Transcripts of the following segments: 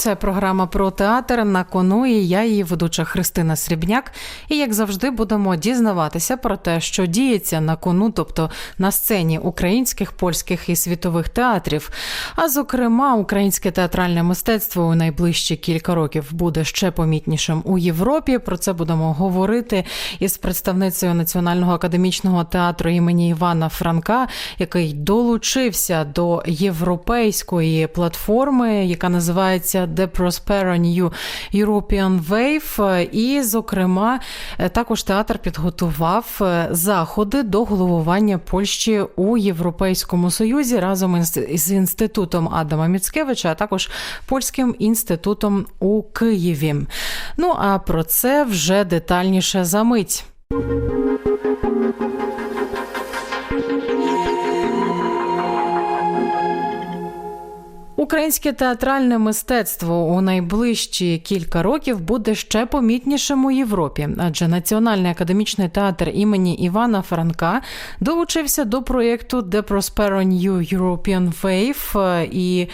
Це програма про театр на кону. І я її ведуча Христина Срібняк. І як завжди, будемо дізнаватися про те, що діється на кону, тобто на сцені українських, польських і світових театрів. А зокрема, українське театральне мистецтво у найближчі кілька років буде ще помітнішим у Європі. Про це будемо говорити із представницею Національного академічного театру імені Івана Франка, який долучився до європейської платформи, яка називається The Prospero New European Wave. І, зокрема, також театр підготував е, заходи до головування Польщі у Європейському Союзі разом із інститутом Адама Міцкевича, а також польським інститутом у Києві. Ну а про це вже детальніше за мить. Українське театральне мистецтво у найближчі кілька років буде ще помітнішим у Європі, адже Національний академічний театр імені Івана Франка долучився до проєкту The Prospero New European Wave, і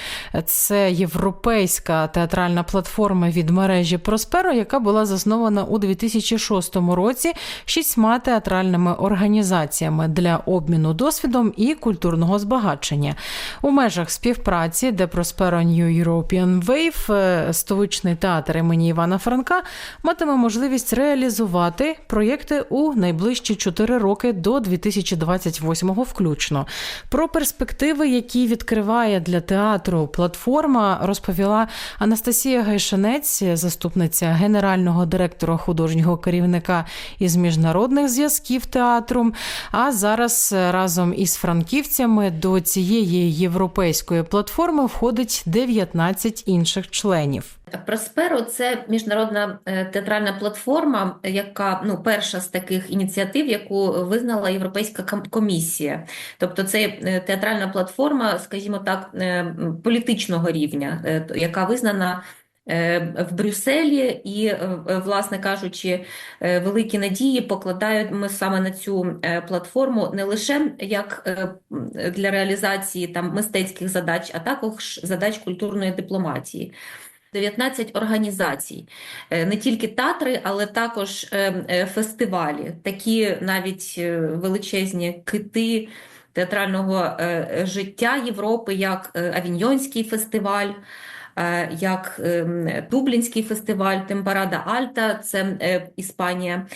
це європейська театральна платформа від мережі Prospero, яка була заснована у 2006 році шістьма театральними організаціями для обміну досвідом і культурного збагачення. У межах співпраці, де Prospero New European Wave, е, столичний театр імені Івана Франка матиме можливість реалізувати проєкти у найближчі 4 роки до 2028 включно. Про перспективи, які відкриває для театру платформа, розповіла Анастасія Гайшанець, заступниця генерального директора художнього керівника із міжнародних зв'язків театру. А зараз разом із франківцями до цієї європейської платформи входить 19 інших членів. Просперо це міжнародна е, театральна платформа, яка ну перша з таких ініціатив, яку визнала Європейська ком- комісія. Тобто, це е, театральна платформа, скажімо так, е, політичного рівня, яка визнана. Е, В Брюсселі і, е, власне кажучи, е, великі надії покладають ми саме на цю платформу не лише як для реалізації там мистецьких задач, а також задач культурної дипломатії. 19 організацій, не тільки театри, але також фестивалі, такі навіть величезні кити театрального життя Європи, як Авіньйонський фестиваль, як ем, Дублінський фестиваль, Темпарада Альта, це е, Іспанія.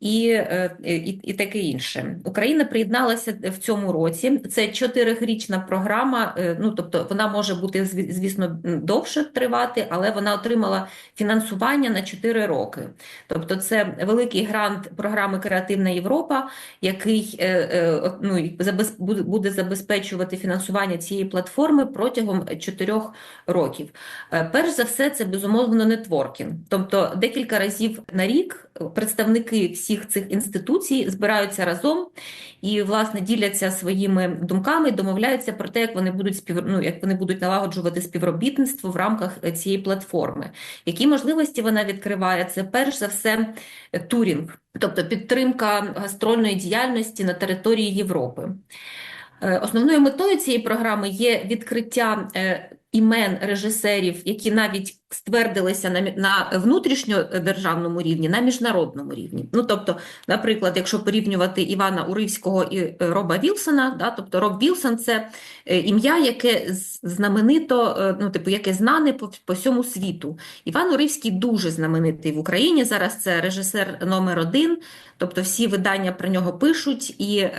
І, е, і, і таке інше. Україна приєдналася в цьому році. Це чотирирічна програма. е, Ну тобто вона може бути звісно довше тривати, але вона отримала фінансування на 4 роки. Тобто, це великий грант програми Креативна Європа, який е, ну, буде- забезпечувати фінансування цієї платформи протягом 4 років. Перш за все, це безумовно нетворкінг. Тобто декілька разів на рік представники всіх цих інституцій збираються разом і, власне, діляться своїми думками, домовляються про те, як вони будуть спів... ну, як вони будуть налагоджувати співробітництво в рамках е, цієї платформи. Які можливості вона відкриває? Це перш за все турінг, тобто підтримка гастрольної діяльності на території Європи. Е, Основною метою цієї програми є відкриття е, імен режисерів, які навіть ствердилися на, на внутрішньодержавному рівні, на міжнародному рівні. Ну, тобто, наприклад, якщо порівнювати Івана Уривського і е, Роба Вілсона, да, тобто Роб Вілсон – це е, ім'я, яке знаменито, е, ну, типу, яке знане по, по всьому світу. Іван Уривський дуже знаменитий в Україні, зараз це режисер номер один, тобто всі видання про нього пишуть, і, е,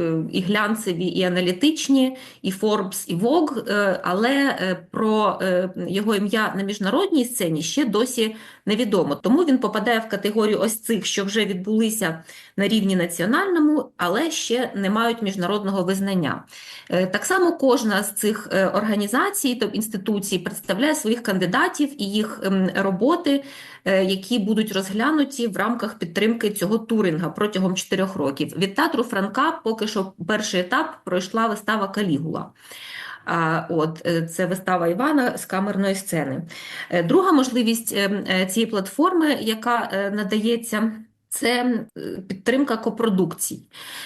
е, і глянцеві, і аналітичні, і Forbes, і Vogue, е, але е, про е, його ім'я на міжнародній сцені ще досі невідомо. Тому він попадає в категорію ось цих, що вже відбулися на рівні національному, але ще не мають міжнародного визнання. Е, Так само кожна з цих е, організацій, тобто інституцій, представляє своїх кандидатів і їх ем, роботи, е, які будуть розглянуті в рамках підтримки цього туринга протягом чотирьох років. Від театру Франка поки що перший етап пройшла вистава Калігула. От е, це вистава Івана з камерної сцени. Е, Друга можливість е, цієї платформи, яка надається Це підтримка копродукцій.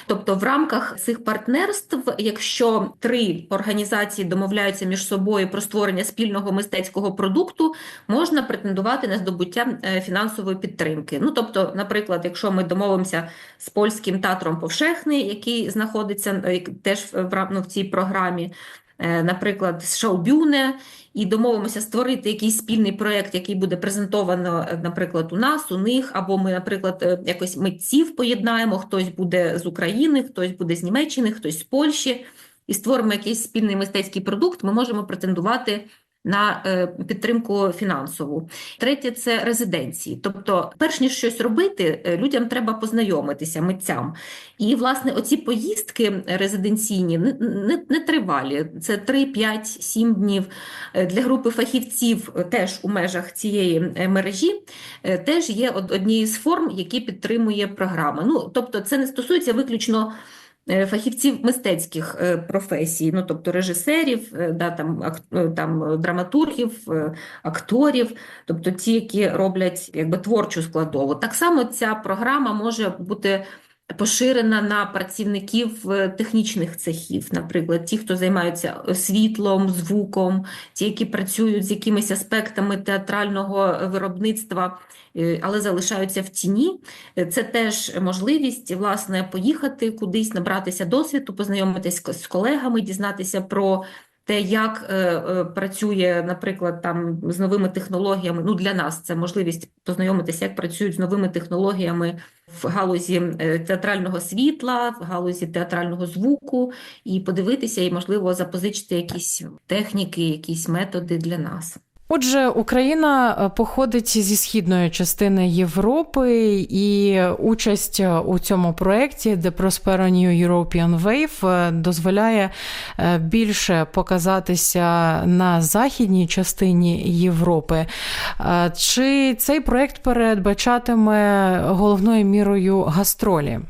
Тобто, в рамках цих партнерств, якщо три організації домовляються між собою про створення спільного мистецького продукту, можна претендувати на здобуття фінансової підтримки. Ну, тобто, наприклад, якщо ми домовимося з польським театром Повшехний, який знаходиться теж в ну, в цій програмі, наприклад, з Шаубюне, і домовимося створити якийсь спільний проєкт, який буде презентовано, е, наприклад, у нас, у них, або ми, наприклад, е, якось митців поєднаємо, хтось буде з України, хтось буде з Німеччини, хтось з Польщі, і створимо якийсь спільний мистецький продукт, ми можемо претендувати на е, підтримку фінансову. Третє це резиденції.Тобто, перш ніж щось робити, е, людям треба познайомитися митцям. І, власне, оці поїздки резиденційні не, не, не тривалі. Це 3, 5, 7 днів. Е, Для групи фахівців теж у межах цієї мережі теж є однією з форм, які підтримує програма. Ну, тобто, це не стосується виключно фахівців мистецьких е, професій, ну, тобто режисерів, е, да, там, ак- е, там, е, драматургів, е, акторів, тобто ті, які роблять якби, творчу складову. Так само ця програма може бути поширена на працівників е, технічних цехів, наприклад, ті, хто займаються е, світлом, звуком, ті, які працюють з якимись аспектами театрального виробництва, е, але залишаються в тіні. Це теж можливість, власне, поїхати кудись, набратися досвіду, познайомитись з колегами, дізнатися про те, як е, е, працює, наприклад, там з новими технологіями. Ну, для нас це можливість познайомитися, як працюють з новими технологіями в галузі е, театрального світла, в галузі театрального звуку, і подивитися, і, можливо, запозичити якісь техніки, якісь методи для нас. Отже, Україна е, походить зі східної частини Європи, і участь е, у цьому проєкті The Prospero New European Wave е, дозволяє більше показатися на західній частині Європи. Чи цей проєкт передбачатиме головною мірою гастролі?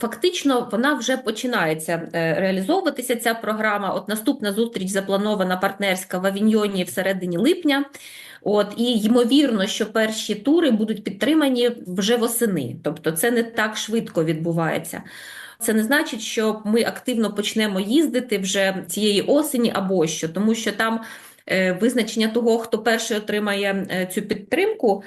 Фактично, вона вже починається е, реалізовуватися, ця програма. От наступна зустріч запланована партнерська в Авіньйоні всередині липня. От, і ймовірно, що перші тури будуть підтримані вже восени. Тобто це не так швидко відбувається. Це не значить, що ми активно почнемо їздити вже цієї осені або що, тому що там е, визначення того, хто перший отримає е, цю підтримку,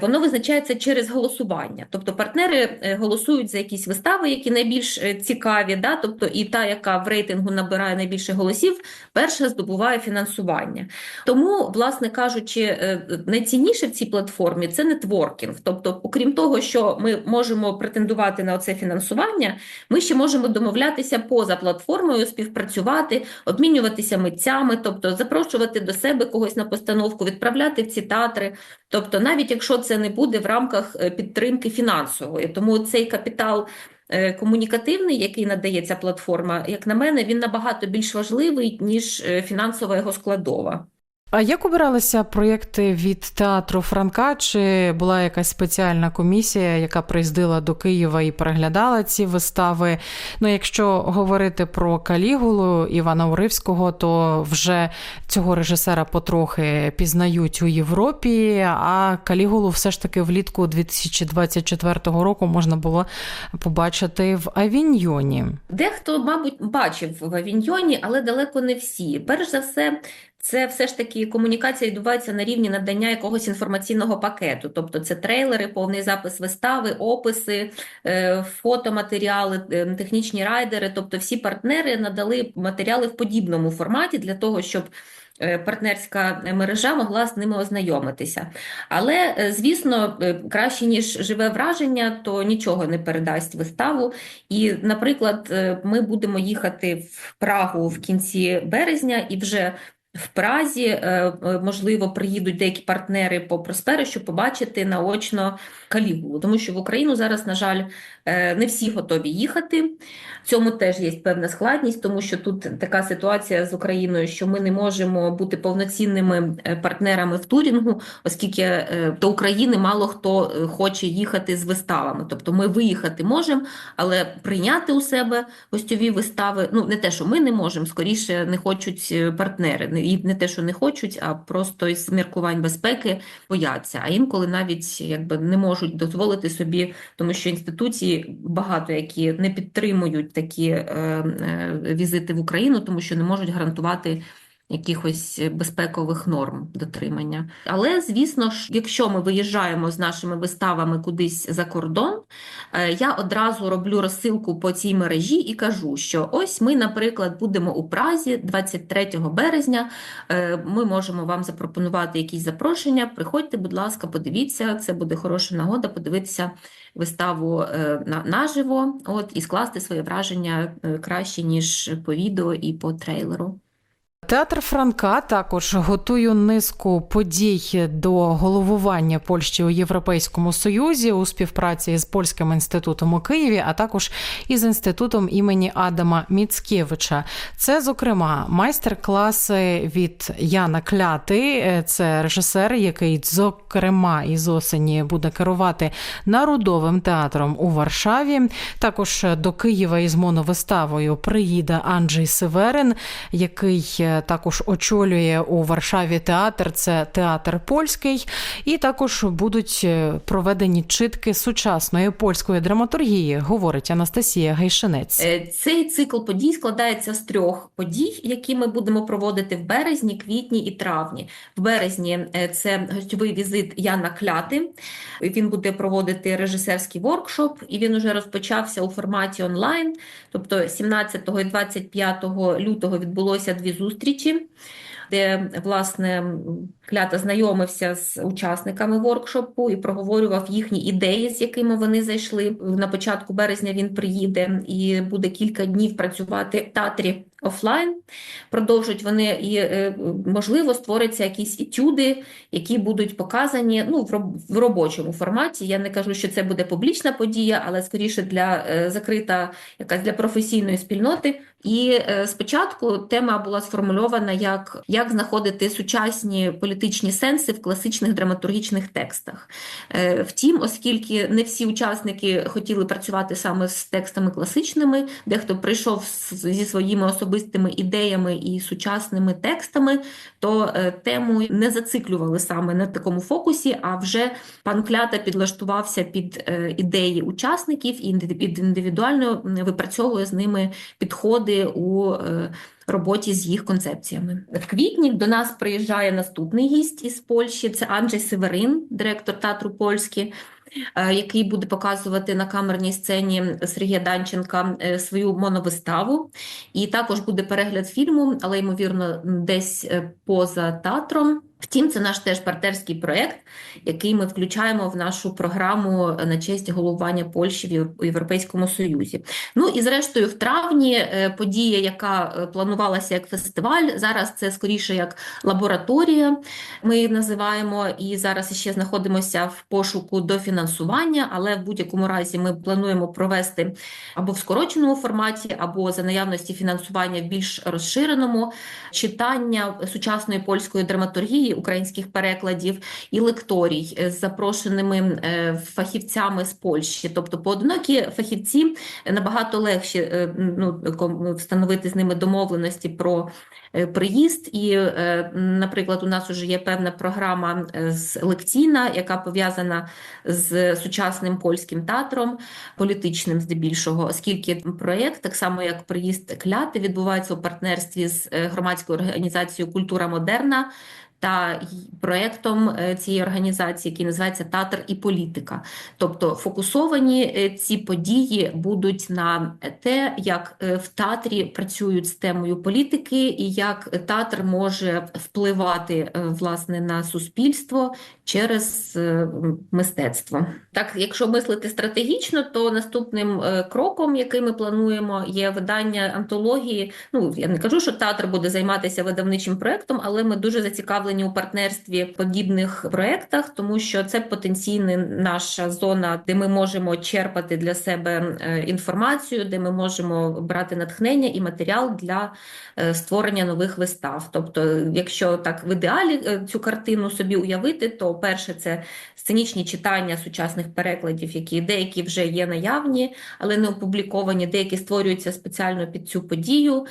воно визначається через голосування. Тобто партнери е, голосують за якісь вистави, які найбільш е, цікаві, да? тобто і та, яка в рейтингу набирає найбільше голосів, перша здобуває фінансування. Тому, власне кажучи, е, найцінніше в цій платформі це нетворкінг. Тобто, окрім того, що ми можемо претендувати на це фінансування, ми ще можемо домовлятися поза платформою, співпрацювати, обмінюватися митцями, тобто запрошувати до себе когось на постановку, відправляти в ці театри. Тобто, навіть якщо це не буде в рамках е, підтримки фінансової, тому цей капітал. е, Комунікативний, який надає ця платформа, як на мене, він набагато більш важливий, ніж е, фінансова його складова. А як обиралися проєкти від театру Франка? Чи була якась спеціальна комісія, яка приїздила до Києва і переглядала ці вистави? Ну, якщо говорити про Калігулу Івана Уривського, то вже цього режисера потрохи пізнають у Європі, а Калігулу все ж таки влітку 2024 року можна було побачити в Авіньйоні. Дехто, мабуть, бачив в Авіньйоні, але далеко не всі. Перш за все, це все ж таки комунікація відбувається на рівні надання якогось інформаційного пакету. Тобто це трейлери, повний запис вистави, описи, е, фотоматеріали, е, технічні райдери. Тобто всі партнери надали матеріали в подібному форматі для того, щоб е, партнерська мережа могла з ними ознайомитися. Але, звісно, краще, ніж живе враження, то нічого не передасть виставу. І, наприклад, ми будемо їхати в Прагу в кінці березня і вже в Празі, е, е, можливо, приїдуть деякі партнери по Просперу, щоб побачити наочно Калігулу. Тому що в Україну зараз, на жаль, не всі готові їхати. В цьому теж є певна складність, тому що тут така ситуація з Україною, що ми не можемо бути повноцінними е, партнерами в турінгу, оскільки е, до України мало хто е, хоче їхати з виставами. Тобто ми виїхати можемо, але прийняти у себе гостьові вистави, ну не те, що ми не можемо, скоріше не хочуть е, партнери. Не- і не те, що не хочуть, а просто із міркувань безпеки бояться. А інколи навіть якби не можуть дозволити собі, тому що інституції багато які не підтримують такі е, е, візити в Україну, тому що не можуть гарантувати якихось безпекових норм дотримання. Але, звісно ж, якщо ми виїжджаємо з нашими виставами кудись за кордон, е, я одразу роблю розсилку по цій мережі і кажу, що ось ми, наприклад, будемо у Празі 23 березня. Е, Ми можемо вам запропонувати якісь запрошення. Приходьте, будь ласка, подивіться, це буде хороша нагода подивитися виставу е, на- наживо, от і скласти своє враження краще ніж по відео і по трейлеру. Театр Франка також готує низку подій до головування Польщі у Європейському Союзі у співпраці з польським інститутом у Києві, а також із інститутом імені Адама Міцкевича. Це, зокрема, майстер-класи від Яна Кляти, це режисер, який, зокрема, із осені буде керувати народовим театром у Варшаві. Також до Києва із моновиставою приїде Анджей Северин, який е, також очолює у Варшаві театр. Це театр польський, і також будуть е, проведені читки сучасної польської драматургії, говорить Анастасія Гайшинець. Е, Цей цикл подій складається з трьох подій, які ми будемо проводити в березні, квітні і травні. В березні е, це гостьовий візит Яна Кляти. Він буде проводити режисерський воркшоп, і він уже розпочався у форматі онлайн. Тобто 17 і 25 лютого відбулося дві зустрічі. Де власне клята знайомився з учасниками воркшопу і проговорював їхні ідеї, з якими вони зайшли. На початку березня він приїде і буде кілька днів працювати в театрі офлайн. Продовжують вони і, е, можливо, створяться якісь етюди, які будуть показані ну, в роб- робочому форматі. Я не кажу, що це буде публічна подія, але скоріше для е, закрита якась для професійної спільноти. І е, спочатку тема була сформульована як як знаходити сучасні політичні сенси в класичних драматургічних текстах. Е, Втім, оскільки не всі учасники хотіли працювати саме з текстами класичними, дехто прийшов зі своїми особистими ідеями і сучасними текстами, то е, тему не зациклювали саме на такому фокусі, а вже пан Клята підлаштувався під ідеї учасників і індиві- індивідуально випрацьовує з ними підходи у е, роботі з їх концепціями. В квітні до нас приїжджає наступний гість із Польщі. Це Анджей Северин, директор театру Польський. е, Який буде показувати на камерній сцені Сергія Данченка е, свою моновиставу, і також буде перегляд фільму, але ймовірно, десь поза театром. Втім, це наш теж партнерський проєкт, який ми включаємо в нашу програму на честь головування Польщі в Європейському Союзі. Ну і зрештою, в травні е, подія, яка е, планувалася як фестиваль, зараз це скоріше як лабораторія. Ми її називаємо, і зараз ще знаходимося в пошуку дофінансування, але в будь-якому разі ми плануємо провести або в скороченому форматі, або за наявності фінансування в більш розширеному читання сучасної польської драматургії, українських перекладів і лекторій з запрошеними е, фахівцями з Польщі. Тобто поодинокі фахівці набагато легше е, ну, встановити з ними домовленості про е, приїзд. І, е, наприклад, у нас вже є певна програма е, з лекційна, яка пов'язана з сучасним польським театром, політичним здебільшого, оскільки проєкт, так само як приїзд кляти, відбувається у партнерстві з е, громадською організацією Культура Модерна. Та проєктом е, цієї організації, який називається Театр і політика. Тобто фокусовані е, ці події будуть на те, як е, в театрі працюють з темою політики, і як театр може впливати власне на суспільство через мистецтво. Так, якщо мислити стратегічно, то наступним кроком, який ми плануємо, є видання антології. Ну я не кажу, що театр буде займатися видавничим проектом, але ми дуже зацікавлені зацікавлені у партнерстві в подібних проєктах, тому що це потенційна наша зона, де ми можемо черпати для себе е, інформацію, де ми можемо брати натхнення і матеріал для е, створення нових вистав. Тобто, якщо так в ідеалі е, цю картину собі уявити, то перше це сценічні читання сучасних перекладів, які деякі вже є наявні, але не опубліковані, деякі створюються спеціально під цю подію.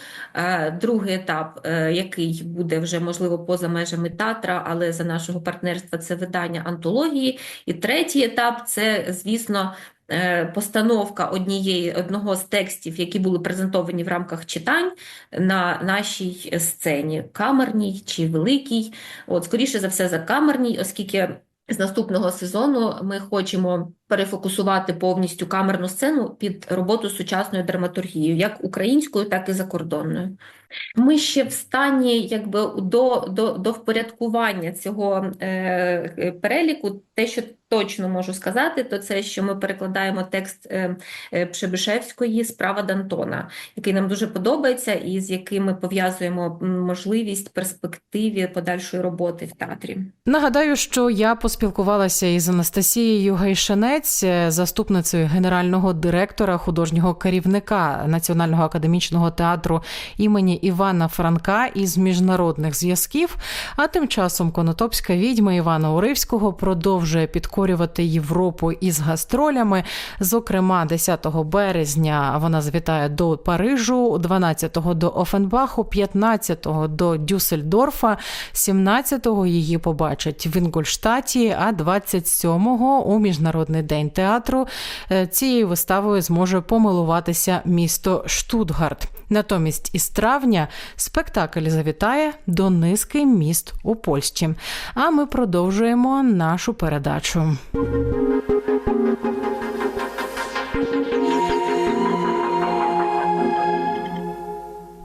Другий етап, який буде вже можливо поза межами театра, але за нашого партнерства це видання антології. І третій етап це, звісно. е, Постановка однієї одного з текстів, які були презентовані в рамках читань на нашій сцені, камерній чи великій. От, скоріше за все, за камерній, оскільки з наступного сезону ми хочемо перефокусувати повністю камерну сцену під роботу з сучасною драматургією, як українською, так і закордонною. Ми ще в стані якби до, до, до впорядкування цього е, е, переліку. Те, що точно можу сказати, то це, що ми перекладаємо текст е, е, Пшебишевської «Справа Д'Антона», який нам дуже подобається, і з яким ми пов'язуємо можливість перспективі подальшої роботи в театрі. Нагадаю, що я поспілкувалася із Анастасією Гайшанець, е, заступницею генерального директора, художнього керівника Національного академічного театру імені Івана Франка із міжнародних зв'язків. А тим часом конотопська відьма Івана Уривського продовжує підкорювати Європу із гастролями. Зокрема, 10 березня вона завітає до Парижу, 12-го до Офенбаху, 15-го до Дюссельдорфа, 17-го її побачать в Інгольштаті, а 27-го у Міжнародний день театру е, цією виставою зможе помилуватися місто Штутгарт. Натомість із травня спектакль завітає до низки міст у Польщі. А ми продовжуємо нашу передачу.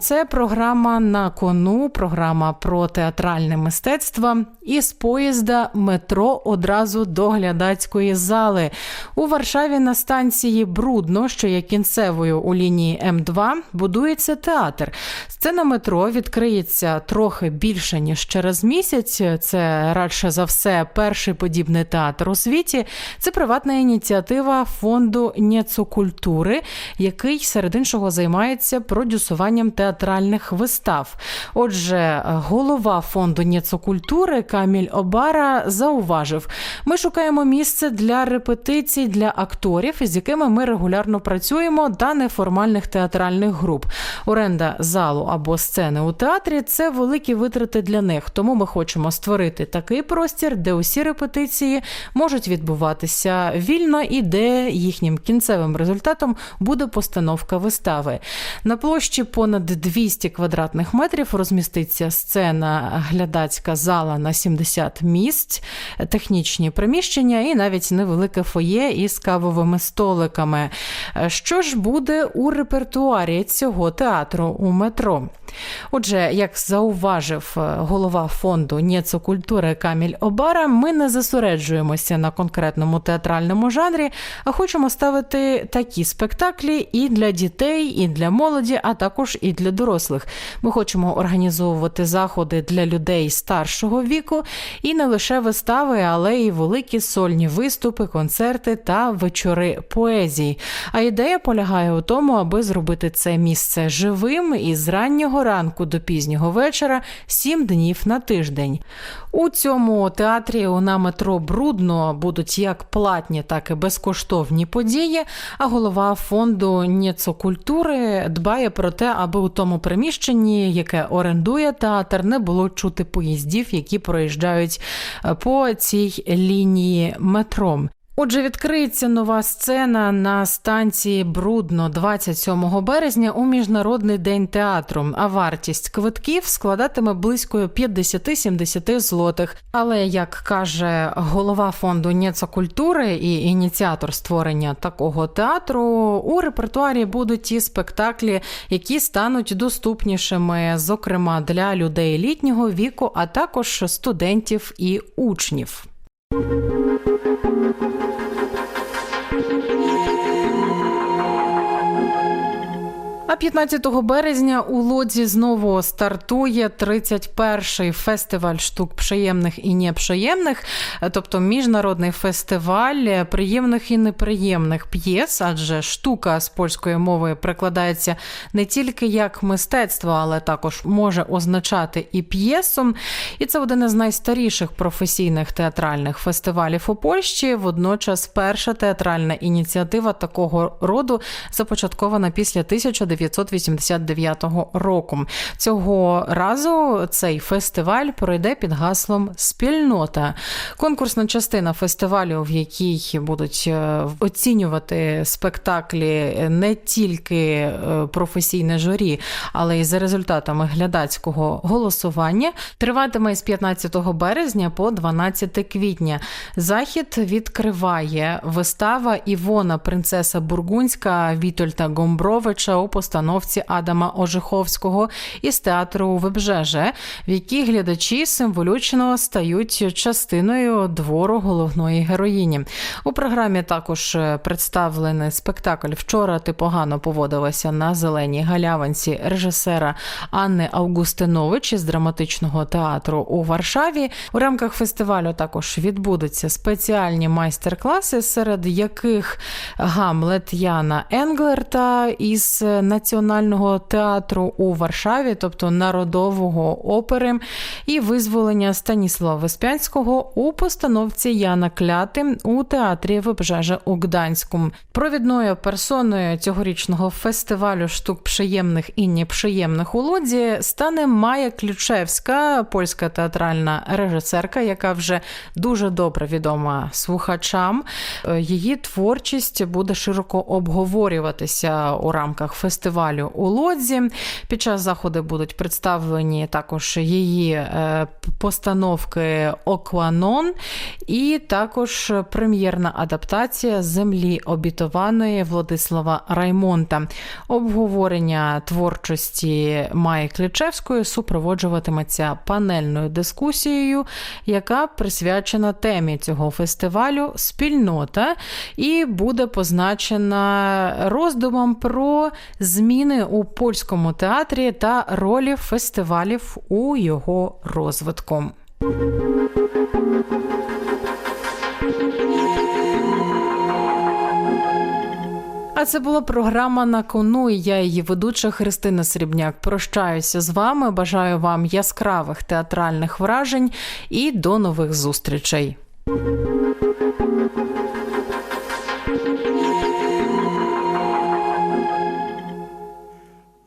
Це програма на кону, програма про театральне мистецтво. Із поїзда метро одразу до глядацької зали. У Варшаві на станції Брудно, що є кінцевою у лінії М2, будується театр. Сцена метро відкриється трохи більше ніж через місяць. Це радше за все перший подібний театр у світі. Це приватна ініціатива фонду Нєцокультури, який серед іншого займається продюсуванням театральних вистав. Отже, голова фонду Нєцокультури Каміль Обара зауважив: ми шукаємо місце для репетицій для акторів, з якими ми регулярно працюємо, та неформальних театральних груп. Оренда залу або сцени у театрі це великі витрати для них. Тому ми хочемо створити такий простір, де усі репетиції можуть відбуватися вільно і де їхнім кінцевим результатом буде постановка вистави. На площі понад 200 квадратних метрів розміститься сцена, глядацька зала на 70 місць, технічні приміщення і навіть невелике фоє із кавовими столиками. Що ж буде у репертуарі цього театру у метро? Отже, як зауважив е, голова фонду Нєцокультури Каміль Обара, ми не зосереджуємося на конкретному театральному жанрі, а хочемо ставити такі спектаклі і для дітей, і для молоді, а також і для дорослих. Ми хочемо організовувати заходи для людей старшого віку і не лише вистави, але й великі сольні виступи, концерти та вечори поезії. А ідея полягає у тому, аби зробити це місце живим і з раннього ранку до пізнього вечора, сім днів на тиждень. У цьому театрі на метро Брудно будуть як платні, так і безкоштовні події. А голова фонду Нєцокультури дбає про те, аби у тому приміщенні, яке орендує театр, не було чути поїздів, які проїжджають е, по цій лінії метро. Отже, відкриється нова сцена на станції Брудно 27 березня у Міжнародний день театру. А вартість квитків складатиме близько 50-70 злотих. Але як каже голова фонду Нєцокультури і ініціатор створення такого театру, у репертуарі будуть ті спектаклі, які стануть доступнішими, зокрема для людей літнього віку, а також студентів і учнів. А А 15 березня у Лодзі знову стартує 31-й фестиваль штук приємних і неприємних, тобто міжнародний фестиваль приємних і неприємних п'єс, адже штука з польської мови перекладається не тільки як мистецтво, але також може означати і п'єсу. І це один із найстаріших професійних театральних фестивалів у Польщі. Водночас перша театральна ініціатива такого роду започаткована після 1989 року. Цього разу цей фестиваль пройде під гаслом Спільнота. Конкурсна частина фестивалю, в якій будуть е, оцінювати спектаклі не тільки е, професійне журі, але й за результатами глядацького голосування, триватиме з 15 березня по 12 квітня. Захід відкриває вистава Івона, принцеса Бургунська Вітольта Гомбровича у постановці Адама Ожиховського із театру Вебжеже, в якій глядачі символічно стають частиною двору головної героїні. У програмі також представлений спектакль Вчора ти погано поводилася на зеленій галявинці режисера Анни Августинович із драматичного театру у Варшаві. У рамках фестивалю також відбудуться спеціальні майстер-класи, серед яких Гамлет Яна Енглерта із Національного театру у Варшаві, тобто народового опери, і визволення Станіслава Веспянського у постановці Яна Кляти у театрі Вибжежа у Гданську. Провідною персоною цьогорічного фестивалю штук приємних і неприємних у Лодзі стане Майя Ключевська, польська театральна режисерка, яка вже дуже добре відома слухачам. Е, Її творчість буде широко обговорюватися у рамках фестивалю у Лодзі. Під час заходу будуть представлені також її е, постановки Окванон і також прем'єрна адаптація землі обітованої Владислава Раймонта. Обговорення творчості Майї Клічевської супроводжуватиметься панельною дискусією, яка присвячена темі цього фестивалю спільнота, і буде позначена роздумом про зміни у польському театрі та ролі фестивалів у його розвитку. А це була програма на кону. і Я її ведуча Христина Срібняк. Прощаюся з вами. Бажаю вам яскравих театральних вражень і до нових зустрічей.